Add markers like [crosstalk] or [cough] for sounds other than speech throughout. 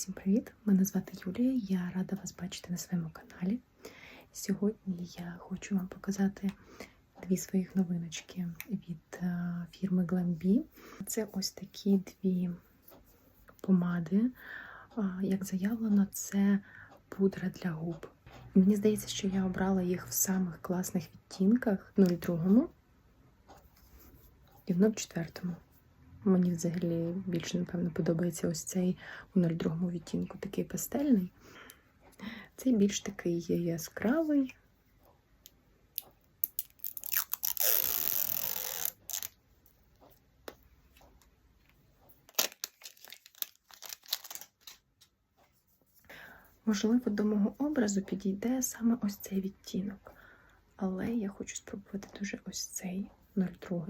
Всім привіт! Мене звати Юлія. Я рада вас бачити на своєму каналі. Сьогодні я хочу вам показати дві своїх новиночки від е, фірми Glambi. Це ось такі дві помади. Як заявлено, це пудра для губ. Мені здається, що я обрала їх в самих класних відтінках 02 і в 04. Мені взагалі більше, напевно, подобається ось цей у 02 відтінку, такий пастельний. Цей більш такий яскравий. Можливо, до мого образу підійде саме ось цей відтінок. Але я хочу спробувати дуже ось цей 02.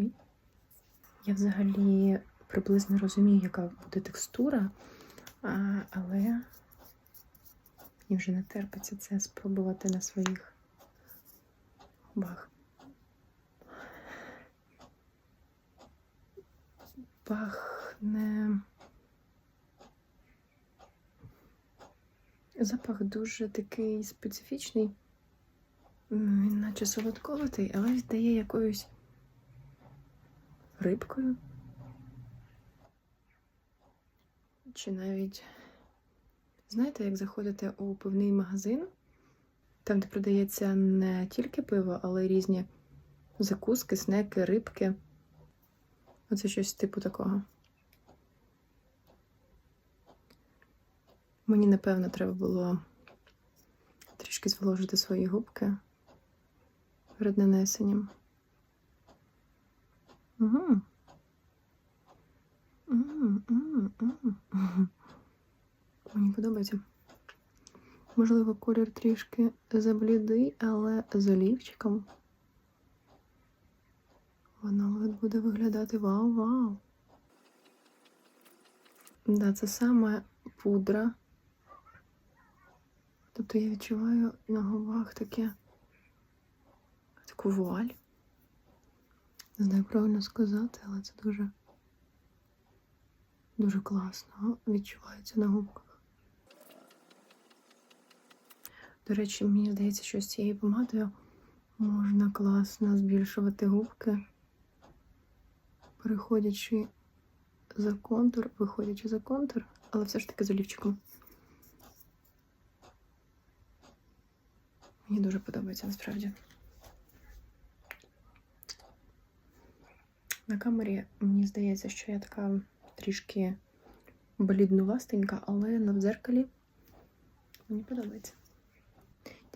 Я взагалі приблизно розумію, яка буде текстура, але мені вже не терпиться це спробувати на своїх губах. Пахне. Запах дуже такий специфічний, він наче солодковатий, але віддає якоюсь рибкою. Чи навіть, знаєте, як заходите у пивний магазин, там, де продається не тільки пиво, але й різні закуски, снеки, рибки. Оце щось типу такого. Мені, напевно, треба було трішки зволожити свої губки перед нанесенням. [laughs] Мені подобається. Можливо, колір трішки заблідий, але з олівчиком воно буде виглядати вау-вау. Да, це саме пудра. Тобто я відчуваю на губах таке таку вуаль. Не знаю, правильно сказати, але це дуже дуже класно відчувається на губках. До речі, мені здається, що з цією помадою можна класно збільшувати губки, переходячи за контур, виходячи за контур, але все ж таки з олівчиком. Мені дуже подобається насправді. На камері мені здається, що я така трішки бліднувастенька, але на дзеркалі мені подобається.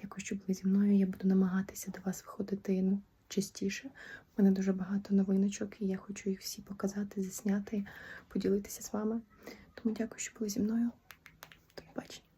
Дякую, що були зі мною. Я буду намагатися до вас виходити ну, частіше. У мене дуже багато новиночок, і я хочу їх всі показати, засняти, поділитися з вами. Тому дякую, що були зі мною. До побачення.